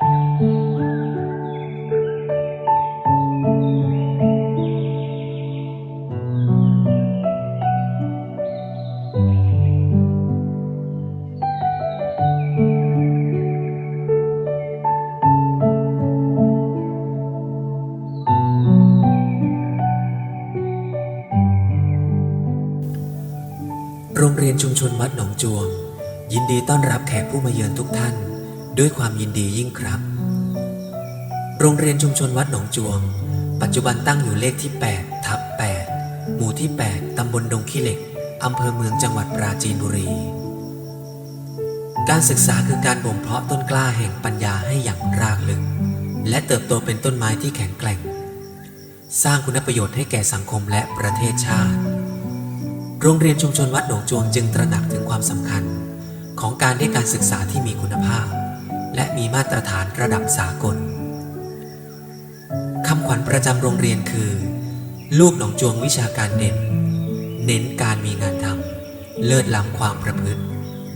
โรงเรียนชุมชนวัดหนองจวง ยินดีต้อนรับแขกผู้มาเยือนทุกท่าน ด้วยความยินดียิ่งครับ โรงเรียนชุมชนวัดหนองจวง ปัจจุบันตั้งอยู่เลขที่ 8 ทับ 8 หมู่ที่ 8 ตำบลดงขี้เหล็ก อำเภอเมืองจังหวัดปราจีนบุรี การศึกษาคือการบ่มเพาะต้นกล้าแห่งปัญญาให้อย่างรากลึก และเติบโตเป็นต้นไม้ที่แข็งแกร่ง สร้างคุณประโยชน์ให้แก่สังคมและประเทศชาติ โรงเรียนชุมชนวัดหนองจวงจึงตระหนักถึงความสำคัญ ของการได้การศึกษาที่มีคุณภาพ และมีมาตรฐานระดับสากลคำขวัญประจำโรงเรียนคือ ลูกหนองจวงวิชาการเด่น เน้นการมีงานทำเลิศล้ำความประพฤติ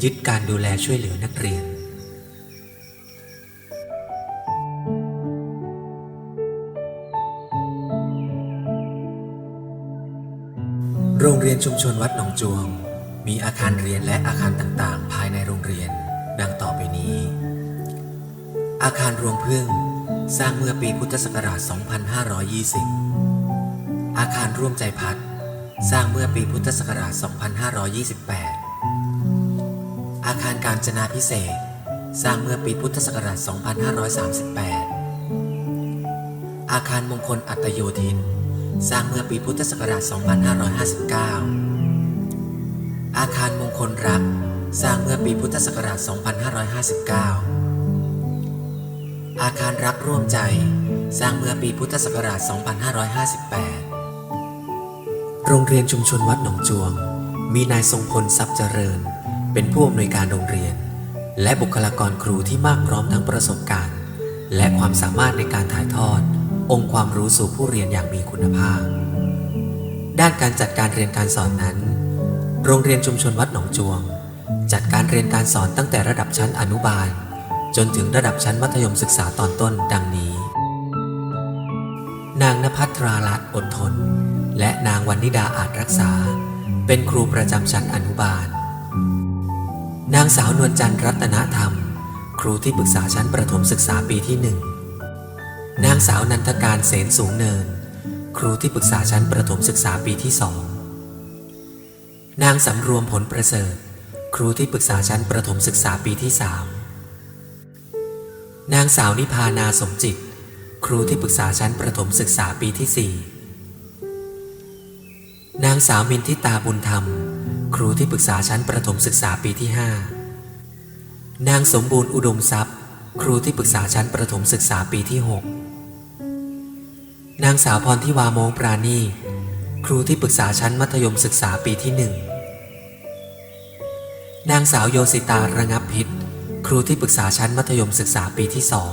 ยึดการดูแลช่วยเหลือนักเรียนโรงเรียนชุมชนวัดหนองจวง มีอาคารเรียนและอาคารต่างๆ ภายในโรงเรียน ดังต่อไปนี้ อาคารรวงพึ่งสร้างเมื่อปีพุทธศักราช 2520 อาคารร่วมใจพัฒน์สร้างเมื่อปีพุทธศักราช 2528 อาคารการจนาพิเศษ สร้างเมื่อปีพุทธศักราช 2538 อาคารมงคลอัตโยธิน สร้างเมื่อปีพุทธศักราช 2559 อาคารมงคลรัก สร้างเมื่อปีพุทธศักราช 2559 อาคารรักร่วมใจ สร้างเมื่อปีพุทธศักราช 2558 โรงเรียนชุมชนวัดหนองจวง มีนายทรงพลทรัพย์เจริญ เป็นผู้อำนวยการโรงเรียน และบุคลากรครูที่มากพร้อมทั้งประสบการณ์ และความสามารถในการถ่ายทอด องค์ความรู้สู่ผู้เรียนอย่างมีคุณภาพ ด้านการจัดการเรียนการสอนนั้น โรงเรียนชุมชนวัดหนองจวง จัดการเรียนการสอนตั้งแต่ระดับชั้นอนุบาล จนถึงระดับชั้นมัธยมศึกษาตอนต้นดังนี้ นางนภัทราลัตน์อดทน และนางวันนิดาอาจรักษา เป็นครูประจำชั้นอนุบาล นางสาวนวลจันทร์รัตนธรรม ครูที่ปรึกษาชั้นประถมศึกษาปีที่หนึ่งนางสาวนันทการเสนสูงเนิน ครูที่ปรึกษาชั้นประถมศึกษาปีที่สองนางสำรวมผลประเสริฐ ครูที่ปรึกษาชั้นประถมศึกษาปีที่สาม นางสาวนิพานาสมจิต ครูที่ปรึกษาชั้นประถมศึกษาปีที่สี่นางสาวมินทิตาบุญธรรม ครูที่ปรึกษาชั้นประถมศึกษาปีที่ห้านางสมบูรณ์อุดมทรัพย์ ครูที่ปรึกษาชั้นประถมศึกษาปีที่หกนางสาวพรทิวาโมงปราณี ครูที่ปรึกษาชั้นมัธยมศึกษาปีที่หนึ่งนางสาวโยสิตาระงับพิษ ครูที่ปรึกษาชั้นมัธยมศึกษาปีที่สอง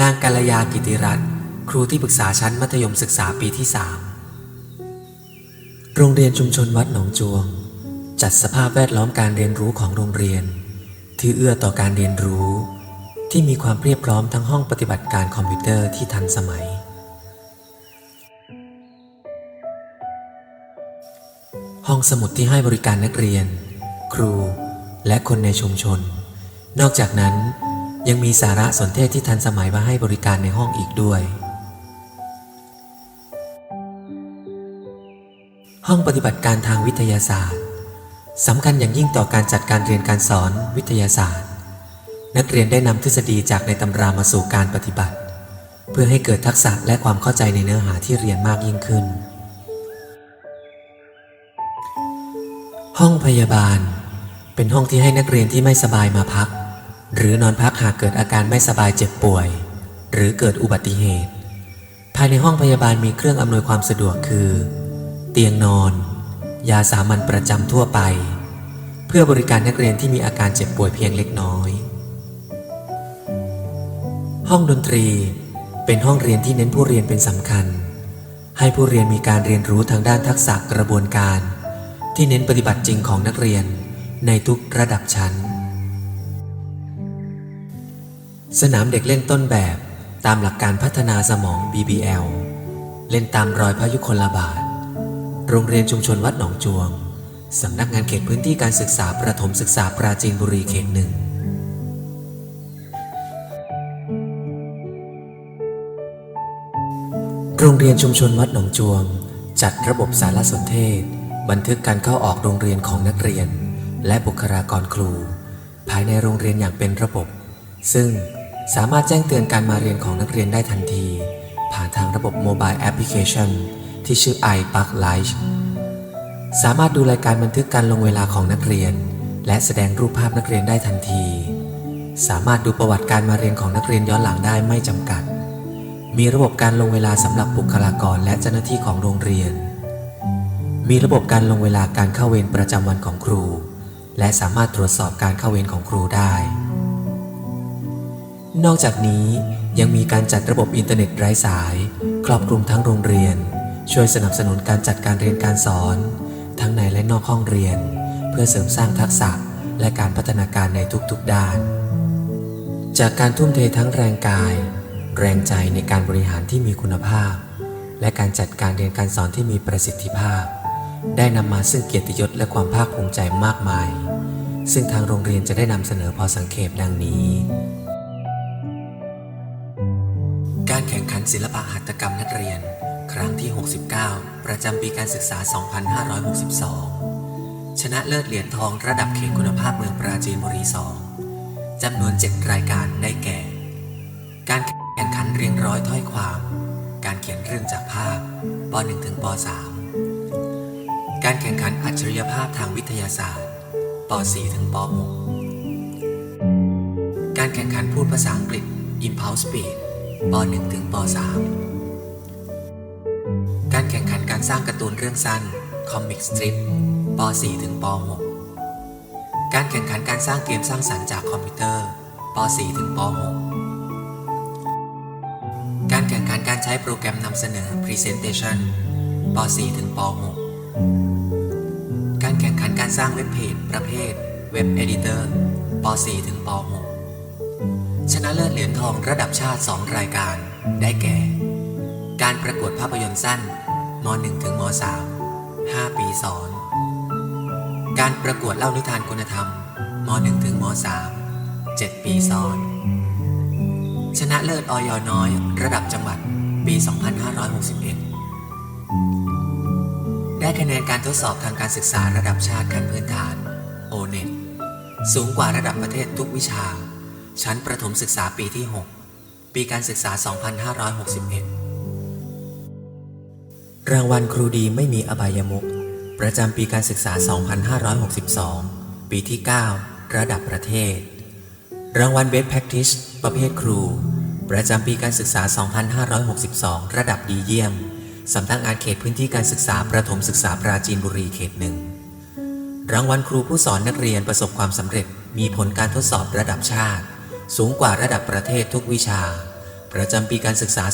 นางกัลยากิติรัตน์ครูที่ปรึกษาชั้นมัธยมศึกษาปีที่สามโรงเรียนชุมชนวัดหนองจวง จัดสภาพแวดล้อมการเรียนรู้ของโรงเรียน ที่เอื้อต่อการเรียนรู้ ที่มีความเรียบพร้อมทั้งห้องปฏิบัติการคอมพิวเตอร์ที่ทันสมัย ห้องสมุดที่ให้บริการนักเรียน ครู และคนในชุมชน นอกจากนั้นยังมีสาระสนเทศที่ทันสมัยมาให้บริการในห้องอีกด้วย ห้องปฏิบัติการทางวิทยาศาสตร์สำคัญอย่างยิ่งต่อการจัดการเรียนการสอนวิทยาศาสตร์ นักเรียนได้นำทฤษฎีจากในตำรามาสู่การปฏิบัติ เพื่อให้เกิดทักษะและความเข้าใจในเนื้อหาที่เรียนมากยิ่งขึ้น ห้องพยาบาล เป็นห้องที่ให้นักเรียนที่ไม่สบายมาพัก หรือนอนพักหากเกิดอาการไม่สบายเจ็บป่วย หรือเกิดอุบัติเหตุ ภายในห้องพยาบาลมีเครื่องอำนวยความสะดวกคือ เตียงนอน ยาสามัญประจำทั่วไป เพื่อบริการนักเรียนที่มีอาการเจ็บป่วยเพียงเล็กน้อย ห้องดนตรีเป็นห้องเรียนที่เน้นผู้เรียนเป็นสำคัญ ให้ผู้เรียนมีการเรียนรู้ทางด้านทักษะกระบวนการ ที่เน้นปฏิบัติจริงของนักเรียน ในทุกระดับชั้น สนามเด็กเล่นต้นแบบตามหลักการพัฒนาสมอง BBL เล่นตามรอยพระยุคลบาท โรงเรียนชุมชนวัดหนองจวง สำนักงานเขตพื้นที่การศึกษาประถมศึกษาปราจีนบุรีเขตหนึ่งโรงเรียนชุมชนวัดหนองจวง จัดระบบสารสนเทศ บันทึกการเข้าออกโรงเรียนของนักเรียน และบุคลากรครู ภายในโรงเรียนอย่างเป็นระบบ ซึ่งสามารถแจ้งเตือนการมาเรียนของนักเรียนได้ทันที ผ่านทางระบบโมบายแอปพลิเคชันที่ชื่อ iPark Live สามารถดูรายการบันทึกการลงเวลาของนักเรียน และแสดงรูปภาพนักเรียนได้ทันที สามารถดูประวัติการมาเรียนของนักเรียนย้อนหลังได้ไม่จำกัด มีระบบการลงเวลาสำหรับบุคลากรและเจ้าหน้าที่ของโรงเรียน มีระบบการลงเวลาการเข้าเวรประจำวันของครู และสามารถตรวจสอบการเข้าเวรของครูได้ นอกจากนี้ยังมีการจัดระบบอินเทอร์เน็ตไร้สาย ครอบคลุมทั้งโรงเรียน ช่วยสนับสนุนการจัดการเรียนการสอน ทั้งในและนอกห้องเรียน เพื่อเสริมสร้างทักษะและการพัฒนาการในทุกๆด้าน จากการทุ่มเททั้งแรงกาย แรงใจในการบริหารที่มีคุณภาพ และการจัดการเรียนการสอนที่มีประสิทธิภาพ ได้นำมาซึ่งเกียรติยศและความภาคภูมิใจมากมาย ซึ่งทางโรงเรียนจะได้นำเสนอพอสังเขปดังนี้ การแข่งขันศิลปะหัตถกรรมนักเรียน ครั้งที่ 69 ประจำปีการศึกษา 2562 ชนะเลิศเหรียญทองระดับเขตคุณภาพเมืองปราจีนบุรี 2 จำนวน 7 รายการได้แก่ การแข่งขันเรียงร้อยถ้อยความ การเขียนเรื่องจากภาพป .1 ถึงป .3 การแข่งขันอัจฉริยภาพทางวิทยาศาสตร์ ป .4 ถึงป .6 การแข่งขันพูดภาษาอังกฤษ Impulse Speed ป .1 ถึงป .3 การแข่งขันการสร้างการ์ตูนเรื่องสั้น Comic Strip ป .4 ถึงป .6 การแข่งขันการสร้างเกมสร้างสรรค์จากคอมพิวเตอร์ป .4 ถึงป .6 การแข่งขันการใช้โปรแกรมนำเสนอ Presentation ป .4 ถึงป .6 สร้างเว็บเพจประเภท Web Editor ป .4 ถึงป .6 ชนะเลิศเหรียญทองระดับชาติ 2 รายการ ได้แก่ การประกวดภาพยนตร์สั้นม .1 ถึงม .3 5 ปีสอน การประกวดเล่านิทานคุณธรรมม .1 ถึงม .3 7 ปีซ้อน ชนะเลิศออยน้อย ระดับจังหวัดปี 2561 คะแนนการทดสอบทางการศึกษาระดับชาติขั้นพื้นฐาน O-NET สูงกว่าระดับประเทศทุกวิชา ชั้นประถมศึกษาปีที่ 6 ปีการศึกษา 2561 รางวัลครูดีไม่มีอบายมุขประจำปีการศึกษา 2562 ปีที่ 9 ระดับประเทศ รางวัล Best Practice ประเภทครู ประจำปีการศึกษา 2562 ระดับดีเยี่ยม สำนักงานเขตพื้นที่การศึกษาประถมศึกษาปราจีนบุรีเขตหนึ่งรางวัลครูผู้สอนนักเรียนประสบความสำเร็จ มีผลการทดสอบระดับชาติ สูงกว่าระดับประเทศทุกวิชา ประจำปีการศึกษา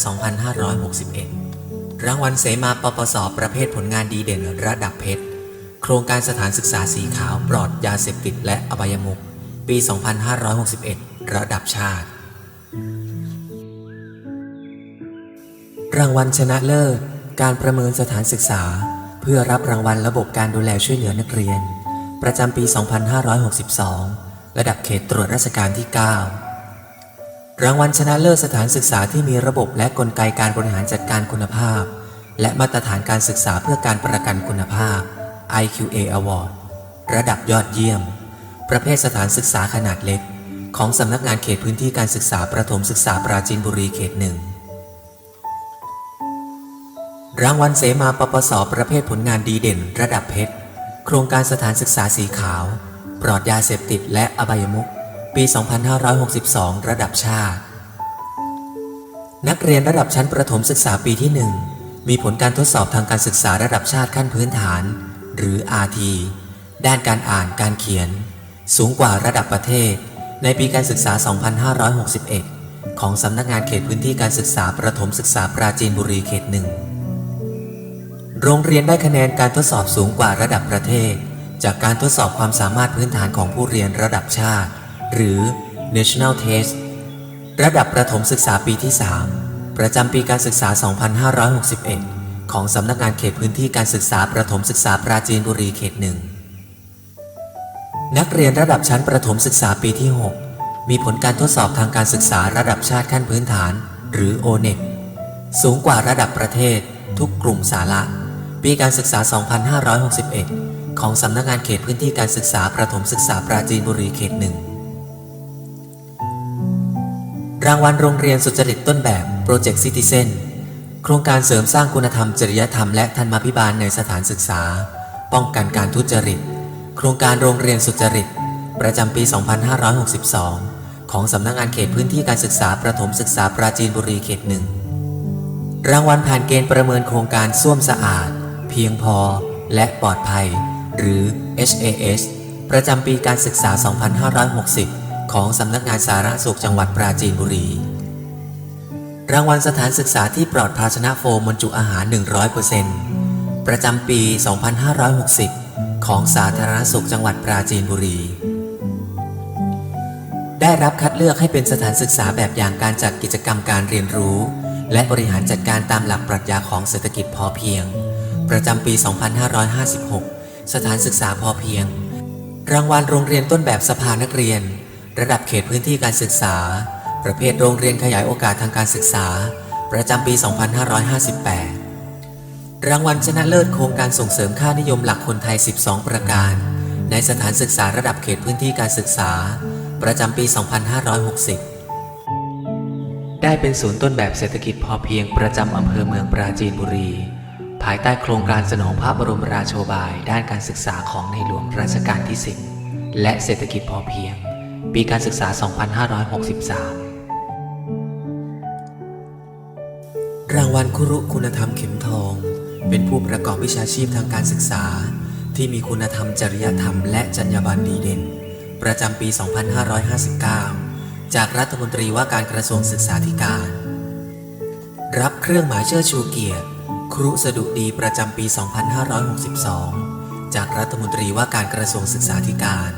2561 รางวัลเสมาปปสประเภทผลงานดีเด่นระดับเพชร โครงการสถานศึกษาสีขาวปลอดยาเสพติดและอบายมุขปี 2561 ระดับชาติ รางวัลชนะเลิศ การประเมินสถานศึกษา เพื่อรับรางวัลระบบการดูแลช่วยเหลือนักเรียน ประจำปี 2562 ระดับเขตตรวจราชการที่ 9 รางวัลชนะเลิศสถานศึกษาที่มีระบบและกลไกการบริหารจัดการคุณภาพ และมาตรฐานการศึกษาเพื่อการประกันคุณภาพ IQA Award ระดับยอดเยี่ยม ประเภทสถานศึกษาขนาดเล็ก ของสำนักงานเขตพื้นที่การศึกษาประถมศึกษาปราจีนบุรีเขตหนึ่ง รางวัลเสมาปปสประเภทผลงานดีเด่น ระดับเพชร โครงการสถานศึกษาสีขาว ปลอดยาเสพติดและอบายมุขปี 2562 ระดับชาติ นักเรียนระดับชั้นประถมศึกษาปีที่ 1 มีผลการทดสอบทางการศึกษาระดับชาติขั้นพื้นฐาน หรือ RT ด้านการอ่านการเขียน สูงกว่าระดับประเทศ ในปีการศึกษา 2561 ของสำนักงานเขตพื้นที่การศึกษาประถมศึกษาปราจีนบุรีเขตหนึ่ง โรงเรียนได้คะแนนการทดสอบสูงกว่าระดับประเทศ จากการทดสอบความสามารถพื้นฐานของผู้เรียนระดับชาติ หรือ National Test ระดับประถมศึกษาปีที่ 3 ประจำปีการศึกษา 2561 ของสำนักงานเขตพื้นที่การศึกษาประถมศึกษาปราจีนบุรีเขตหนึ่งนักเรียนระดับชั้นประถมศึกษาปีที่ 6 มีผลการทดสอบทางการศึกษาระดับชาติขั้นพื้นฐาน หรือ o n e t สูงกว่าระดับประเทศ ทุกกลุ่มสาระ ปีการศึกษา 2561 ของสำนักงานเขตพื้นที่การศึกษาประถมศึกษาปราจีนบุรีเขตหนึ่งรางวัลโรงเรียนสุจริตต้นแบบโปรเจกต์ซิติเซนโครงการเสริมสร้างคุณธรรมจริยธรรมและธรรมาภิบาลในสถานศึกษา ป้องกันการทุจริต โครงการโรงเรียนสุจริต ประจำปี 2562 ของสำนักงานเขตพื้นที่การศึกษาประถมศึกษาปราจีนบุรีเขตหนึ่งรางวัลผ่านเกณฑ์ประเมินโครงการส้วมสะอาด เพียงพอและปลอดภัย หรือ HAS ประจำปีการศึกษา 2560 ของสำนักงานสาธารณสุขจังหวัดปราจีนบุรี รางวัลสถานศึกษาที่ปลอดภาชนะโฟมบรรจุอาหาร 100%ประจำปี 2560 ของสาธารณสุขจังหวัดปราจีนบุรี ได้รับคัดเลือกให้เป็นสถานศึกษาแบบอย่างการจัดกิจกรรมการเรียนรู้ และบริหารจัดการตามหลักปรัชญาของเศรษฐกิจพอเพียง ประจำปี 2556 สถานศึกษาพอเพียง รางวัลโรงเรียนต้นแบบสภานักเรียน ระดับเขตพื้นที่การศึกษา ประเภทโรงเรียนขยายโอกาสทางการศึกษา ประจำปี 2558 รางวัลชนะเลิศโครงการส่งเสริมค่านิยมหลักคนไทย 12 ประการ ในสถานศึกษาระดับเขตพื้นที่การศึกษา ประจำปี 2560ได้เป็นศูนย์ต้นแบบเศรษฐกิจพอเพียงประจำอำเภอเมืองปราจีนบุรี ภายใต้โครงการสนองพระบรมราโชบายด้านการศึกษาของในหลวงรัชกาลที่ 10 และเศรษฐกิจพอเพียง ปีการศึกษา 2563 รางวัลครุคุณธรรมเข็มทอง เป็นผู้ประกอบวิชาชีพทางการศึกษา ที่มีคุณธรรมจริยธรรมและจรรยาบรรณดีเด่น ประจำปี 2559 จากรัฐมนตรีว่าการกระทรวงศึกษาธิการ รับเครื่องหมายเชิดชูเกียรติ ครุสดุดีประจำปี 2562 จากรัฐมนตรีว่าการกระทรวงศึกษาธิการ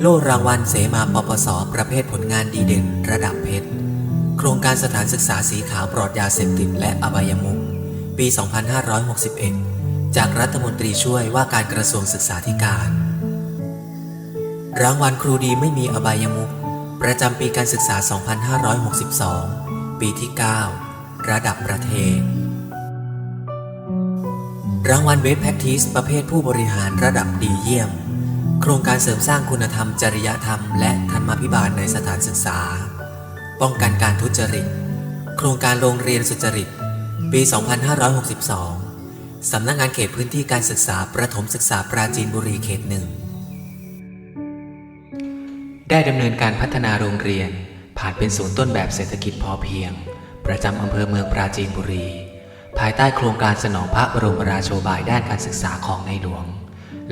โล่รางวัลเสมาปปส ประเภทผลงานดีเด่นระดับเพชร โครงการสถานศึกษาสีขาวปลอดยาเสพติดและอบายมุขปี 2561 จากรัฐมนตรีช่วยว่าการกระทรวงศึกษาธิการ รางวัลครูดีไม่มีอบายมุขประจำปีการศึกษา 2562 ปีที่ 9 ระดับประเทศ รางวัลเบสแพ t ทิสประเภทผู้บริหารระดับดีเยี่ยม โครงการเสริมสร้างคุณธรรมจริยธรรม และธรรมาภิบาลในสถานศึกษา ป้องกันการทุจริต โครงการโรงเรียนสุจริต ปี 2562 สำนักงานเขตพื้นที่การศึกษาประถมศึกษาปราจีนบุรีเขตหนึ่งได้ดำเนินการพัฒนาโรงเรียน ผ่านเป็นศูนย์ต้นแบบเศรษฐกิจพอเพียง ประจำอำเภอเมืองปราจีนบุรี ภายใต้โครงการสนองพระบรมราโชบายด้านการศึกษาของในหลวง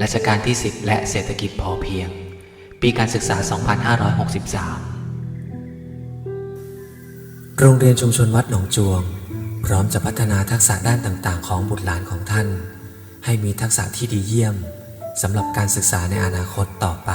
รัชกาลที่ 10 และเศรษฐกิจพอเพียง ปีการศึกษา 2563 โรงเรียนชุมชนวัดหนองจวง พร้อมจะพัฒนาทักษะด้านต่างๆ ของบุตรหลานของท่าน ให้มีทักษะที่ดีเยี่ยมสำหรับการศึกษาในอนาคตต่อไป